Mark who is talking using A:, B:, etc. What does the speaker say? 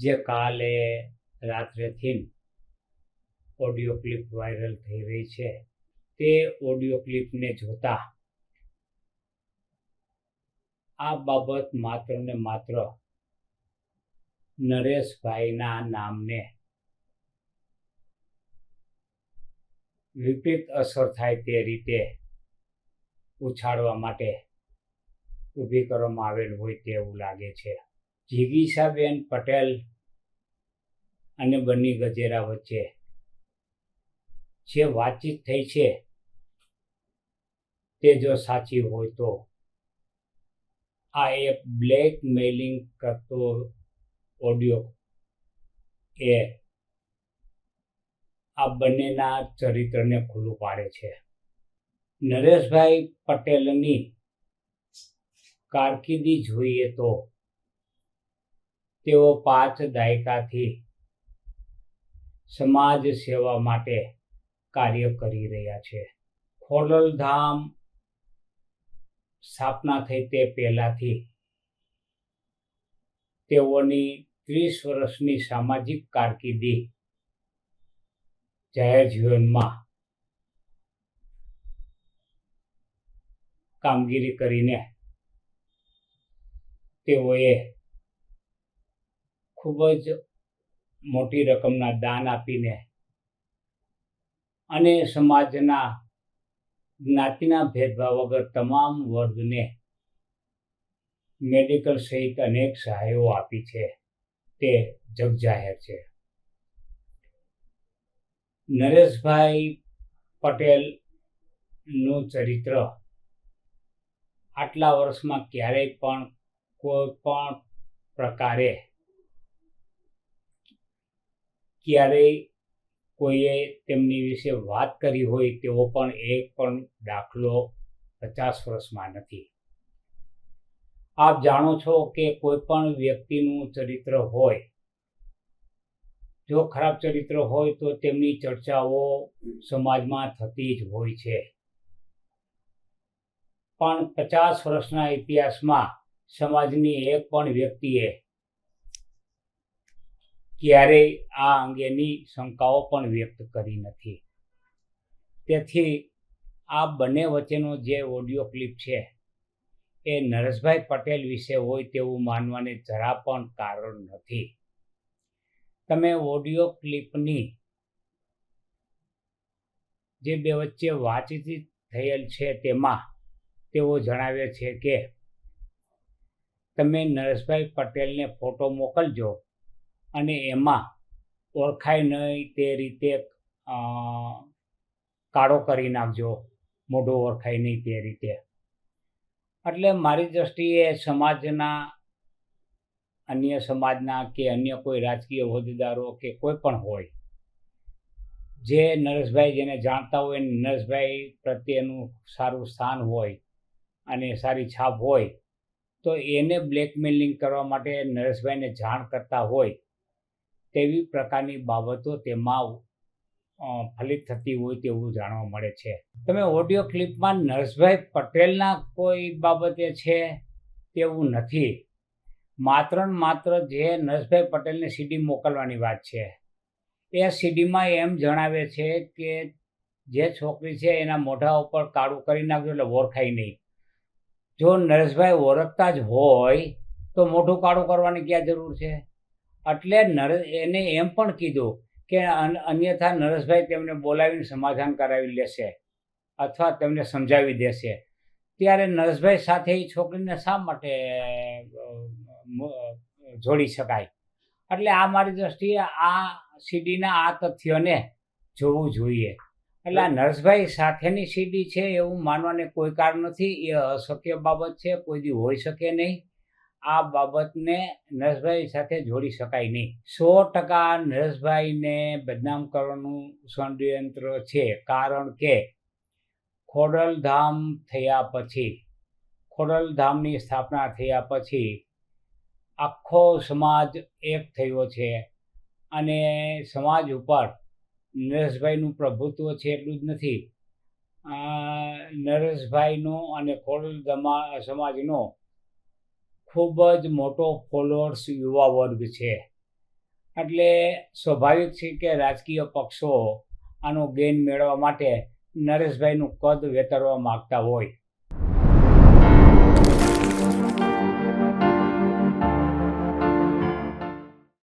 A: જે કાલે રાત્રેથી audio clip viral થઈ રહી છે, તે ઓડિયો ક્લિપને જોતા આ બાબત માત્ર ને માત્ર નરેશભાઈના નામને વિપરીત અસર થાય તે રીતે ઉછાળવા માટે ઊભી કરવામાં આવેલ હોય તેવું લાગે છે. જિગીષાબેન પટેલ અને બન્ની ગજેરા વચ્ચે. જે વાતચીત થઈ છે, તે જો સાચી હોય તો. આ એક બ્લેકમેલિંગ કરતો ઓડિયો એ આ બંનેના ચરિત્રને ખુલ્લું પાડે છે. નરેશભાઈ પટેલની કારકિર્દી જોઈએ તો, તેઓ પાંચ દાયકાથી સમાજ સેવા માટે કાર્ય કરી રહ્યા છે. ખોડલધામ સ્થાપના થઈ તે પહેલાંથી તેઓની ત્રીસ વર્ષની સામાજિક કારકિર્દી જાહેર જીવનમાં કામગીરી કરીને તેઓએ ખૂબ જ મોટી રકમના દાન આપીને અને સમાજના જ્ઞાતિના ભેદભાવ વગર તમામ વર્ગને મેડિકલ સહિત અનેક સહાયો આપી છે. તે જગજાહેર છે. નરેશભાઈ પટેલનું ચરિત્ર આટલા વર્ષમાં ક્યારેય પણ કોઈ પણ પ્રકારે ક્યારેય કોઈએ તેમની વિશે વાત કરી હોય તેવો પણ એક પણ દાખલો પચાસ વર્ષમાં નથી. આપ જાણો છો કે કોઈ પણ વ્યક્તિનું ચરિત્ર હોય, જો ખરાબ ચરિત્ર હોય તો તેમની ચર્ચાઓ સમાજમાં થતી જ હોય છે. પણ પચાસ વર્ષના ઇતિહાસમાં સમાજની એક પણ વ્યક્તિએ ક્યારેય આ અંગેની શંકાઓ પણ વ્યક્ત કરી નથી. તેથી આ બંને વચ્ચેનો જે ઓડિયો ક્લિપ છે, એ નરેશભાઈ પટેલ વિશે હોય તેવું માનવાને જરા પણ કારણ નથી. તમે ઓડિયો ક્લિપની જે બે વચ્ચે વાતચીત થયેલ છે તેમાં તેઓ જણાવે છે કે, તમે નરેશભાઈ પટેલને ફોટો મોકલજો. અને એમાં ઓળખાય નહીં તે રીતે કાળો કરી નાખજો, મોઢું ઓળખાય નહીં તે રીતે. એટલે મારી દ્રષ્ટિએ સમાજના, અન્ય સમાજના કે અન્ય કોઈ રાજકીય હોદ્દેદારો કે કોઈ પણ હોય, જે નરેશભાઈ જેને જાણતા હોય, નરેશભાઈ પ્રત્યેનું સારું સ્થાન હોય અને સારી છાપ હોય, તો એને બ્લેકમેલિંગ કરવા માટે નરેશભાઈને જાણ કરતા હોય તેવી પ્રકારની બાબતો તેમાં ફલિત થતી હોય તેવું જાણવા મળે છે. તમે ઓડિયો ક્લિપમાં નરેશભાઈ પટેલના કોઈ બાબતે છે તેવું નથી. માત્ર ને માત્ર જે નરેશભાઈ પટેલને સીડી મોકલવાની વાત છે. એ સીડીમાં એમ જણાવે છે કે જે છોકરી છે એના મોઢા ઉપર કાળું કરી નાખજો એટલે ઓળખાય નહીં. જો નરેશભાઈ ઓળખતા જ હોય તો મોઢું કાળું કરવાની ક્યાં જરૂર છે? એટલે નર, એને એમ પણ કીધું કે અન્યથા નરેશભાઈ તેમને બોલાવીને સમાધાન કરાવી લેશે અથવા તેમને સમજાવી દેશે. ત્યારે નરેશભાઈ સાથે એ છોકરીને શા માટે જોડી શકાય? એટલે આ મારી દ્રષ્ટિએ આ સીડીના આ તથ્યોને જોવું જોઈએ. એટલે આ નરેશભાઈ સાથેની સીડી છે એવું માનવાને કોઈ કારણ નથી. એ અશક્ય બાબત છે, કોઈ દી હોઈ શકે નહીં. આ બાબતને નરેશભાઈ સાથે જોડી શકાય નહીં. સો ટકા નરેશભાઈને બદનામ કરવાનું ષડયંત્ર છે. કારણ કે ખોડલધામ થયા પછી, ખોડલધામની સ્થાપના થયા પછી આખો સમાજ એક થયો છે અને સમાજ ઉપર નરેશભાઈનું પ્રભુત્વ છે એટલું જ નથી. નરેશભાઈનો અને ખોડલ સમાજનો ખૂબ જ મોટો ફોલોઅર્સ યુવા વર્ગ છે. એટલે સ્વાભાવિક છે કે રાજકીય પક્ષો આનો ગેઇન મેળવવા માટે નરેશભાઈનું કદ વેતરવા માગતા હોય.